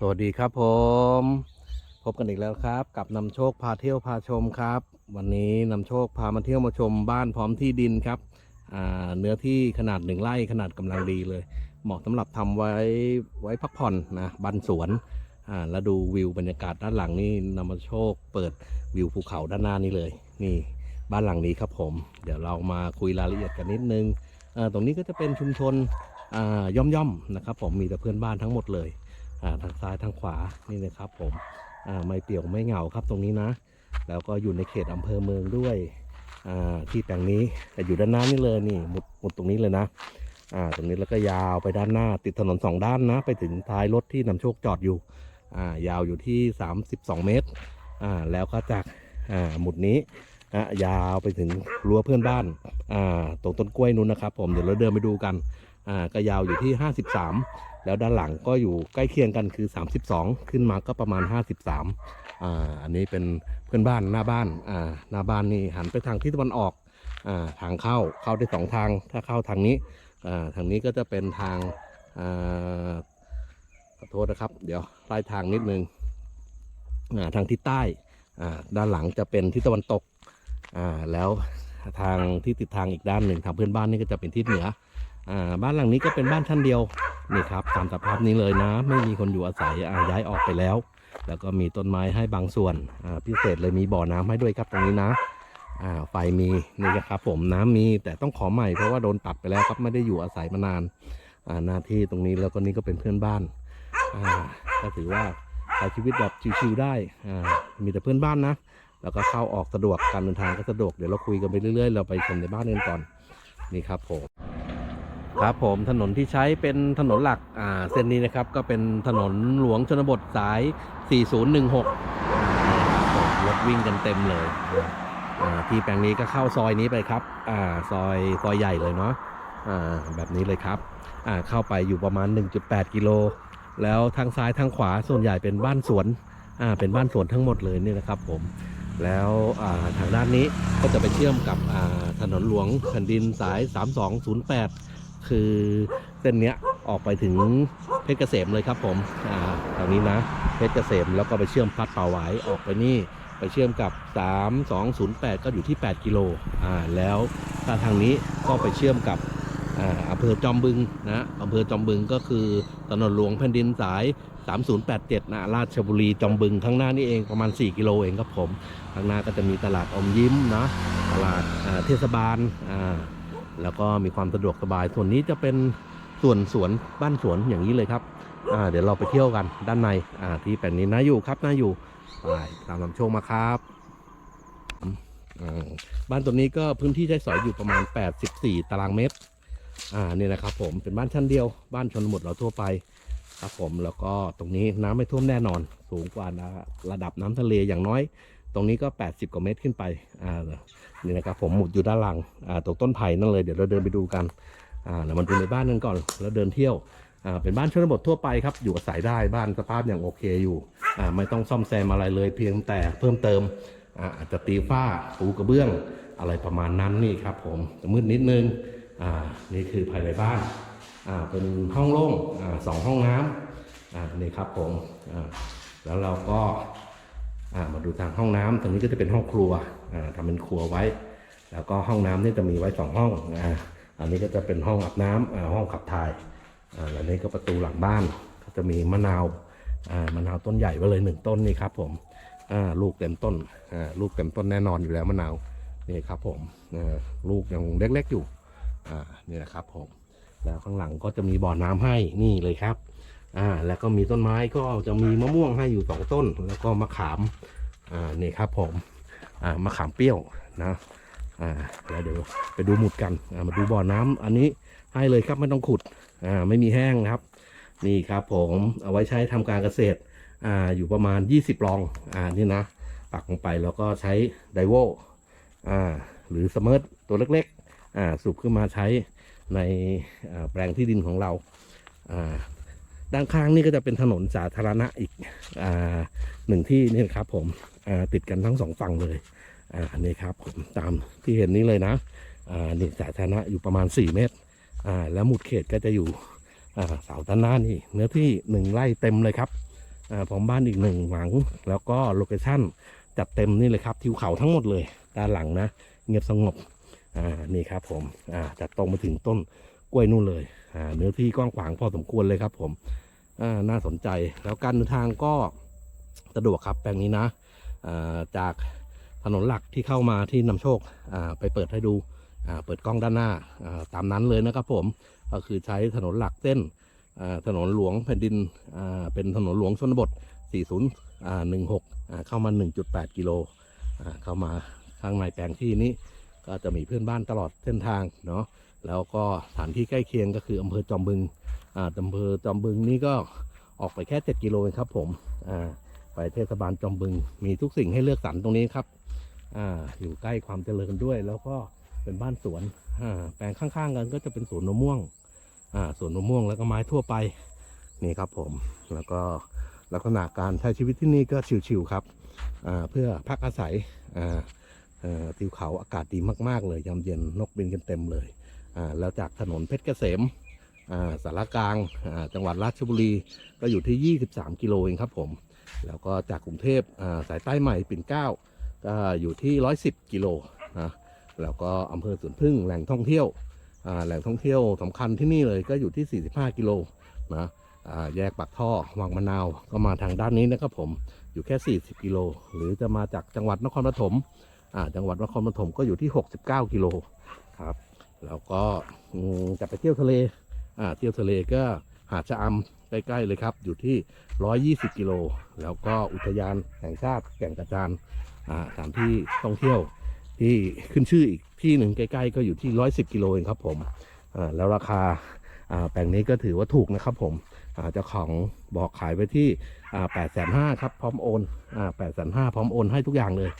สวัสดีครับผม พบกันอีกแล้วครับ กับนำโชคพาเที่ยวพาชมครับ วันนี้นำโชคพามาเที่ยวมาชมบ้านพร้อมที่ดินครับเนื้อที่ขนาดหนึ่งไร่ขนาดกำลังดีเลย เหมาะสำหรับทำไว้ไว้พักผ่อนนะบันสวนแล้วดูวิวบรรยากาศด้านหลังนี่นำโชคเปิดวิวภูเขาด้านหน้านี้เลย นี่บ้านหลังนี้ครับผม เดี๋ยวเรามาคุยรายละเอียดกันนิดนึงตรงนี้ก็จะเป็นชุมชนอ่าย่อมๆนะครับผมมีแต่เพื่อนบ้านทั้งหมดเลย ทางซ้ายทางขวานี่นะครับผมไม่เปี่ยวไม่เหงาครับตรงนี้นะ แล้วก็อยู่ในเขตอำเภอเมืองด้วยที่แปลงนี้แต่อยู่ด้านหน้านี่เลยนี่หมุดหมุดตรงนี้เลยนะอ่าตรงนี้แล้วก็ยาวไปด้านหน้าติดถนนสองด้านนะ ไปถึงท้ายรถที่นำโชคจอดอยู่อ่ายาวอยู่ที่ 32 เมตรอ่าแล้วก็จากอ่าหมุดนี้อะยาวไปถึงรั้วเพื่อนบ้านอ่าตรงต้นกล้วยนู้นนะครับ ผมเดี๋ยวเราเดินไปดูกัน อ่าก็ยาวอยู่ที่ 53 แล้วด้านหลังก็อยู่ใกล้เคียงกันคือ 32 ขึ้นมาก็ประมาณ 53อ่าอันนี้เป็นเพื่อนบ้านหน้าบ้านอ่าหน้าบ้านนี่หันไปทางทิศตะวันออกอ่าทางเข้าเข้าได้สองทาง ถ้าเข้าทางนี้อ่าทางนี้ก็จะเป็นทางอ่าขอโทษนะครับ เดี๋ยวไล่ทางนิดนึงอ่าทางทิศใต้อ่าด้านหลังจะเป็นทิศตะวันตกอ่าแล้วทางที่ติดทางอีกด้านหนึ่งทางเพื่อนบ้านนี่ก็จะเป็นทิศเหนือ อ่าบ้านหลังนี้ก็เป็นบ้านชั้นเดียวนี่ครับตามสภาพนี้เลยนะ ไม่มีคนอยู่อาศัยอาย้ายออกไปแล้ว แล้วก็มีต้นไม้ให้บางส่วนอ่าพิเศษเลยมีบ่อน้ำให้ด้วยครับตรงนี้นะอ่าไฟมีนี่นะครับผมน้ำมีแต่ต้องขอใหม่เพราะว่าโดนตัดไปแล้วครับไม่ได้อยู่อาศัยมานานอ่าหน้าที่ตรงนี้แล้วก็นี่ก็เป็นเพื่อนบ้านอ่าก็ถือว่าใช้ชีวิตแบบชิวๆได้อ่ามีแต่เพื่อนบ้านนะ แล้วก็เข้าออกสะดวกการเดินทางก็สะดวกเดี๋ยวเราคุยกันไปเรื่อยๆ เราไปชมในบ้านกันก่อนนี่ครับผม ครับผมถนนที่ใช้เป็นถนนหลักอ่าเส้นนี้นะครับ ก็เป็นถนนหลวงชนบทสาย 4016อ่ารถวิ่งกันเต็มเลยที่แปลงนี้ก็เข้าซอยนี้ไปครับอ่าซอยซอยใหญ่เลยเนาะอ่าแบบนี้เลยครับอ่าเข้าไปอยู่ประมาณ 1.8 กิโล แล้วทางซ้ายทางขวาส่วนใหญ่เป็นบ้านสวนอ่าเป็นบ้านสวนทั้งหมดเลยนี่นะครับผมแล้วาทางด้านนี้ก็จะไปเชื่อมกับถนนหลวงแผ่นดินสาย 3208 คือเส้นเนี้ยออกไปถึงเพชรเกษมเลยครับผมอ่าทางนี้นะเพชรเกษมแล้วก็ไปเชื่อมพัดป่าหวายออกไปนี่ไปเชื่อมกับ 3208 ก็อยู่ที่ 8 กิโลอ่าแล้วถ้าทางนี้ก็ไปเชื่อมกับอ่าอำเภอจอมบึงนะอำเภอจอมบึงก็คือถนนหลวงแผ่นดินสาย 3087 นะราชบุรีจอมบึงข้างหน้านี่เองประมาณ 4 กิโลเองครับผม ข้างหน้าก็จะมีตลาดอมยิ้มนะตลาดเทศบาลอ่า แล้วก็มีความสะดวกสบาย ส่วนนี้จะเป็นส่วนสวนบ้านสวนอย่างนี้เลยครับเดี๋ยวเราไปเที่ยวกันด้านในที่แปลงนี้น่าอยู่ครับน่าอยู่ไปตามลำโชคมาครับบ้านตัวนี้ก็พื้นที่ใช้สอยอยู่ประมาณ 84 ตารางเมตร อ่านี่นะครับผมเป็นบ้านชั้นเดียว บ้านชนบทเราทั่วไปครับผมแล้วก็ตรงนี้น้ำไม่ท่วมแน่นอน สูงกว่าระดับน้ำทะเลอย่างน้อย รงนี้ก็ 80 กว่าเมตรขึ้นไปอ่านี่นะครับผมหมุดอยู่ด้านหลังอ่าตรงต้นไผ่นั่นเลยเดี๋ยวเราเดินไปดูกันอ่าเรามาดูในบ้านกันก่อนแล้วเดินเที่ยวอ่าเป็นบ้านชนบททั่วไปครับอยู่อาศัยได้บ้านสภาพอย่างโอเคอยู่อ่าไม่ต้องซ่อมแซมอะไรเลยเพียงแต่เพิ่มเติมอ่าอาจจะตีฝ้าปูกระเบื้องอะไรประมาณนั้นนี่ครับผมมืดนิดนึงอ่านี่คือภายในบ้านอ่าเป็นห้องโล่งอ่าสองห้องน้ำอ่านี่ครับผมอ่าแล้วเราก็ มาดูทางห้องน้ำตรงนี้ก็จะเป็นห้องครัวอ่าทำเป็นครัวไว้ แล้วก็ห้องน้ำนี่จะมีไว้สองห้องอ่าอันนี้ก็จะเป็นห้องอาบน้ำอ่าห้องขับถ่ายอ่าแล้วนี่ก็ประตูหลังบ้านก็จะมีมะนาวมะนาวต้นใหญ่ไว้เลยหนึ่งต้นนี่ครับผมลูกเต็มต้นลูกเต็มต้นแน่นอนอยู่แล้วมะนาวนี่ครับผมลูกยังเล็กๆอยู่นี่นะครับผมแล้วข้างหลังก็จะมีบ่อน้ำให้นี่เลยครับ อ่าแล้วก็มีต้นไม้ก็จะมีมะม่วงให้อยู่สองต้น แล้วก็มะขามอ่านี่ครับผมอ่ามะขามเปรี้ยวนะอ่าแล้วเดี๋ยวไปดูหมุดกันอ่ามาดูบ่อน้ำอันนี้ให้เลยครับไม่ต้องขุดอ่าไม่มีแห้งครับ นี่ครับผมเอาไว้ใช้ทำการเกษตรอ่าอยู่ประมาณ 20ลองอ่านี่นะปักลงไปแล้วก็ใช้ไดโวอ่าหรือสมิร์ตตัวเล็กๆอ่าสูบขึ้นมาใช้ในแปลงที่ดินของเราอ่า ด้านข้างนี่ก็จะเป็นถนนสาธารณะอีกอ่าหนึ่งที่นี่นครับผมอ่าติดกันทั้งสองฝั่งเลยอ่านี่ครับผมตามที่เห็นนี้เลยนะอ่านี่สาธารณะอยู่ประมาณ 4 เมตรอ่าแล้วหมุดเขตก็จะอยู่อ่าเสาด้านหน้านี่เนื้อที่หนึ่งไร่เต็มเลยครับอ่าพร้อมบ้านอีกหนึ่งหลังแล้วก็โลเคชั่นจัดเต็มนี่เลยครับทิวเขาทั้งหมดเลยด้านหลังนะ เงียบสงบอ่านี่ครับผมอ่าจัดตรงมาถึงต้น กล้วยนู่นเลยอ่าเนื้อที่กว้างขวางพอสมควรเลยครับ ผมอ่าน่าสนใจแล้วการเดินทางก็สะดวกครับแปลงนี้นะอ่าจากถนนหลักที่เข้ามาที่นำโชคอ่าไปเปิดให้ดูอ่าเปิดกล้องด้านหน้าอ่าตามนั้นเลยนะครับ ผมก็คือใช้ถนนหลักเส้นอ่าถนนหลวงแผ่นดินอ่าเป็นถนนหลวงชนบท 40อ่า16อ่าเข้ามา 1.8 กิโลอ่าเข้ามาข้างในแปลงที่นี้ ก็จะมีเพื่อนบ้านตลอดเส้นทางเนาะแล้วก็สถานที่ใกล้เคียงก็คืออำเภอจอมบึงอ่าอำเภอจอมบึงนี่ก็ออกไปแค่ 7 กิโลเองครับผมอ่าไปเทศบาลจอมบึง มีทุกสิ่งให้เลือกสรรตรงนี้ครับอ่าอยู่ใกล้ความเจริญด้วย แล้วก็เป็นบ้านสวนอ่าแปลงข้างๆกันก็จะเป็นสวนมะม่วงอ่าสวนมะม่วงแล้วก็ไม้ทั่วไปนี่ครับผมแล้วก็ลักษณะการใช้ชีวิตที่นี่ก็ชิวๆครับอ่าเพื่อพักอาศัย อ่าเอ่อทิวเขาอากาศดีมากๆ เลยยามเย็นนกบินกันเต็มเลยแล้วจากถนนเพชรเกษมสารกลางจังหวัดราชบุรีก็อยู่ที่ 23 กิโลเองครับผม แล้วก็จากกรุงเทพสายใต้ใหม่ปิ่นเกล้าก็อยู่ที่ 110 กิโลนะแล้วก็อำเภอสวนพึ่งแหล่งท่องเที่ยวแหล่งท่องเที่ยวสำคัญที่นี่เลยก็อยู่ที่ 45 กิโลนะแยกปากท่อวังมะนาวก็มาทางด้านนี้นะครับผมอยู่แค่ 40 กิโล หรือจะมาจากจังหวัดนครปฐม จังหวัดนครปฐมก็อยู่ที่ 69 กิโลครับแล้วก็จะไปเที่ยวทะเลเที่ยวทะเลก็หาดชะอำใกล้ๆเลยครับ อยู่ที่ 120 กิโล แล้วก็อุทยานแห่งชาติแก่งกระจานสถานที่ท่องเที่ยวที่ขึ้นชื่ออีกที่หนึ่งใกล้ๆ ก็อยู่ที่ 110 กิโลเองครับผมแล้วราคา แปลงนี้ก็ถือว่าถูกนะครับผมเจ้าของบอกขายไปที่อ่า8,500ครับพร้อมโอนอ่า8,500พร้อมโอนให้ทุกอย่างเลย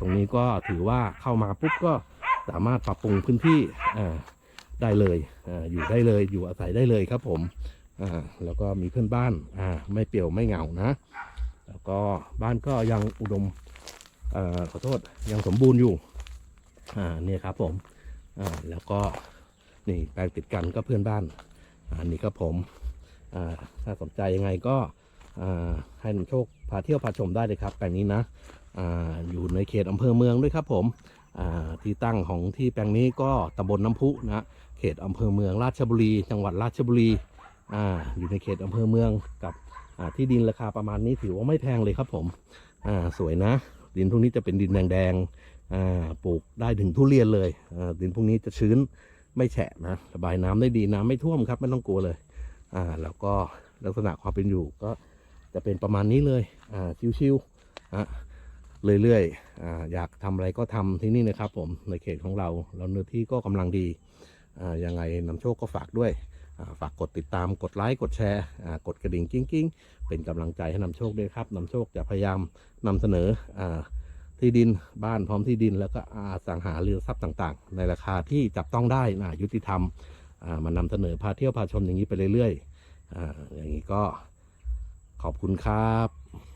ตรงนี้ก็ถือว่าเข้ามาปุ๊บก็สามารถปรับปรุงพื้นที่ได้เลยออยู่ได้เลยอยู่อาศัยได้เลยครับผมแล้วก็มีเพื่อนบ้านไม่เปี่ยวไม่เหงานะ แล้วก็บ้านก็ยังอุดมเอ่อขอโทษยังสมบูรณ์อยู่ อ่าเนี่ยครับผม อ่า แล้วก็ นี่แปลงติดกันก็เพื่อนบ้านอ่านี่ครับผมถ้าสนใจยังไงก็ให้นำโชคพาเที่ยวพาชมได้เลยครับแปลงนี้นะออยู่ในเขตอำเภอเมืองด้วยครับผมที่ตั้งของที่แปลงนี้ก็ตำบลน้ำพุนะเขตอำเภอเมืองราชบุรี จังหวัดราชบุรีออยู่ในเขตอำเภอเมืองกับที่ดินราคาประมาณนี้ถือว่าไม่แพงเลยครับผมสวยนะ ดินพวกนี้จะเป็นดินแดงๆปลูกได้ถึงทุเรียนเลยดินพวกนี้จะชื้น ไม่แฉะนะระบายน้ำได้ดีน้ำไม่ท่วมครับไม่ต้องกลัวเลย อ่า แล้วก็ลักษณะความเป็นอยู่ก็จะเป็นประมาณนี้เลย อ่า ชิวๆอะเรื่อยๆ อ่า อยากทำอะไรก็ทำที่นี่นะครับ ผม ในเขตของเราแล้วเนื้อที่ก็กำลังดี อ่า ยังไงนำโชคก็ฝากด้วย อ่า ฝากกดติดตาม กดไลค์ กดแชร์ อ่า กดกระดิ่งกิ้งกิ้งเป็นกำลังใจให้นำโชคด้วยครับนำโชคจะพยายามนำเสนอ อ่า ที่ดินบ้านพร้อมที่ดิน แล้วก็อาสังหาเรือทรัพย์ต่างๆ ในราคาที่จับต้องได้นะยุติธรรมมานำเสนอพาเที่ยวพาชมอย่างนี้ไปเรื่อยๆออย่างนี้ก็ขอบคุณครับ